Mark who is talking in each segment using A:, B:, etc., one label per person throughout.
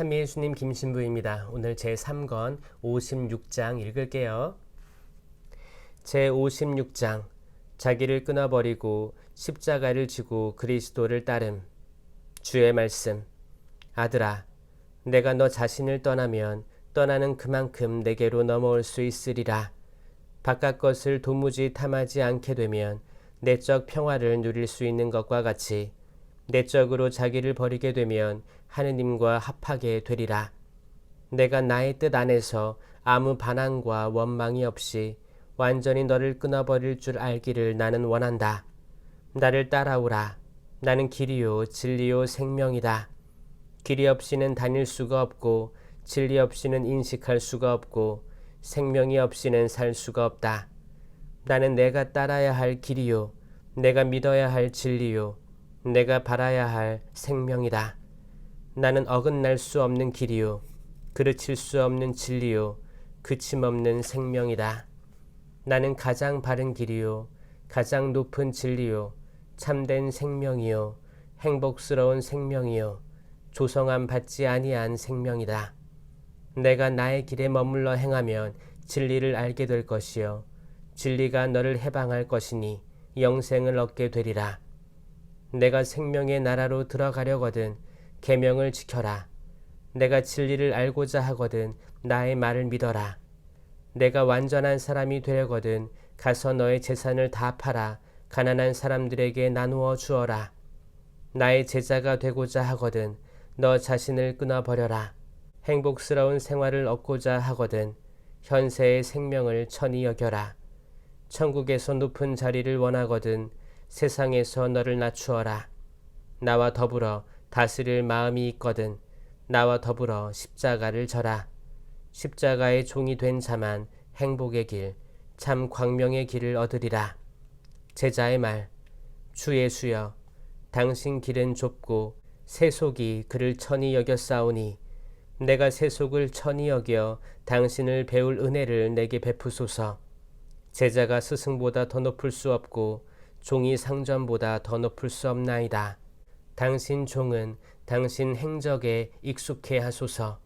A: 찬미의 주님 김신부입니다. 오늘 제 3권 56장 읽을게요. 제 56장 자기를 끊어버리고 십자가를 지고 그리스도를 따름 주의 말씀 아들아 내가 너 자신을 떠나면 떠나는 그만큼 내게로 넘어올 수 있으리라 바깥 것을 도무지 탐하지 않게 되면 내적 평화를 누릴 수 있는 것과 같이 내적으로 자기를 버리게 되면 하느님과 합하게 되리라. 내가 나의 뜻 안에서 아무 반항과 원망이 없이 완전히 너를 끊어버릴 줄 알기를 나는 원한다. 나를 따라오라. 나는 길이요 진리요 생명이다. 길이 없이는 다닐 수가 없고 진리 없이는 인식할 수가 없고 생명이 없이는 살 수가 없다. 나는 내가 따라야 할 길이요 내가 믿어야 할 진리요 내가 바라야 할 생명이다. 나는 어긋날 수 없는 길이요 그르칠 수 없는 진리요 그침없는 생명이다. 나는 가장 바른 길이요 가장 높은 진리요 참된 생명이요 행복스러운 생명이요 조성함 받지 아니한 생명이다. 내가 나의 길에 머물러 행하면 진리를 알게 될 것이요 진리가 너를 해방할 것이니 영생을 얻게 되리라. 내가 생명의 나라로 들어가려거든 계명을 지켜라. 내가 진리를 알고자 하거든 나의 말을 믿어라. 내가 완전한 사람이 되려거든 가서 너의 재산을 다 팔아 가난한 사람들에게 나누어 주어라. 나의 제자가 되고자 하거든 너 자신을 끊어 버려라. 행복스러운 생활을 얻고자 하거든 현세의 생명을 천히 여겨라. 천국에서 높은 자리를 원하거든 세상에서 너를 낮추어라. 나와 더불어 다스릴 마음이 있거든 나와 더불어 십자가를 져라. 십자가의 종이 된 자만 행복의 길, 참 광명의 길을 얻으리라. 제자의 말, 주 예수여, 당신 길은 좁고 세속이 그를 천히 싸우니 내가 세속을 천히 여겨 당신을 배울 은혜를 내게 베푸소서. 제자가 스승보다 더 높을 수 없고 종이 상전보다 더 높을 수 없나이다. 당신 종은 당신 행적에 익숙해 하소서.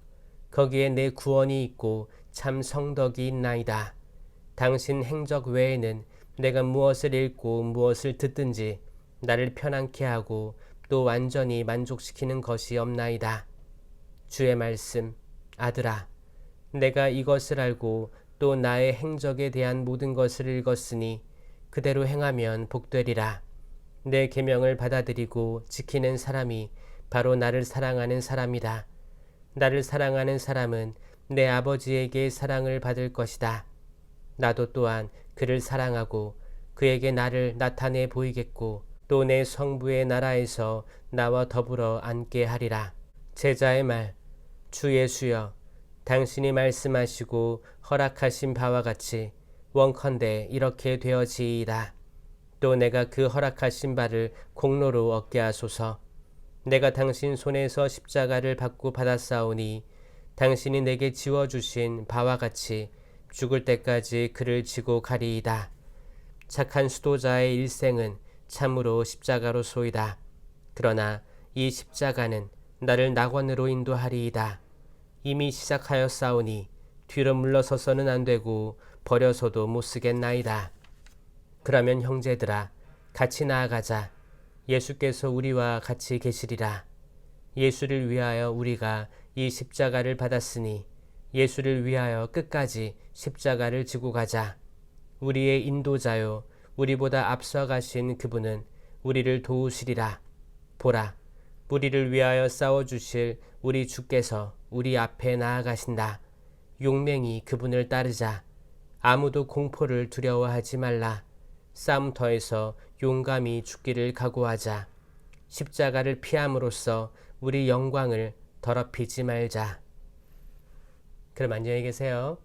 A: 거기에 내 구원이 있고 참 성덕이 있나이다. 당신 행적 외에는 내가 무엇을 읽고 무엇을 듣든지 나를 편안케 하고 또 완전히 만족시키는 것이 없나이다. 주의 말씀, 아들아, 내가 이것을 알고 또 나의 행적에 대한 모든 것을 읽었으니 그대로 행하면 복되리라. 내 계명을 받아들이고 지키는 사람이 바로 나를 사랑하는 사람이다. 나를 사랑하는 사람은 내 아버지에게 사랑을 받을 것이다. 나도 또한 그를 사랑하고 그에게 나를 나타내 보이겠고 또 내 성부의 나라에서 나와 더불어 앉게 하리라. 제자의 말, 주 예수여, 당신이 말씀하시고 허락하신 바와 같이 원컨대 이렇게 되어지이다. 또 내가 그 허락하신 바를 공로로 얻게 하소서. 내가 당신 손에서 십자가를 받고 받았사오니 당신이 내게 지워주신 바와 같이 죽을 때까지 그를 지고 가리이다. 착한 수도자의 일생은 참으로 십자가로 소이다. 그러나 이 십자가는 나를 낙원으로 인도하리이다. 이미 시작하였사오니 뒤로 물러서서는 안 되고 버려서도 못 쓰겠나이다. 그러면 형제들아 같이 나아가자. 예수께서 우리와 같이 계시리라. 예수를 위하여 우리가 이 십자가를 받았으니 예수를 위하여 끝까지 십자가를 지고 가자. 우리의 인도자요 우리보다 앞서 가신 그분은 우리를 도우시리라. 보라 우리를 위하여 싸워 주실 우리 주께서 우리 앞에 나아가신다. 용맹이 그분을 따르자. 아무도 공포를 두려워하지 말라. 싸움터에서 용감히 죽기를 각오하자. 십자가를 피함으로써 우리 영광을 더럽히지 말자. 그럼 안녕히 계세요.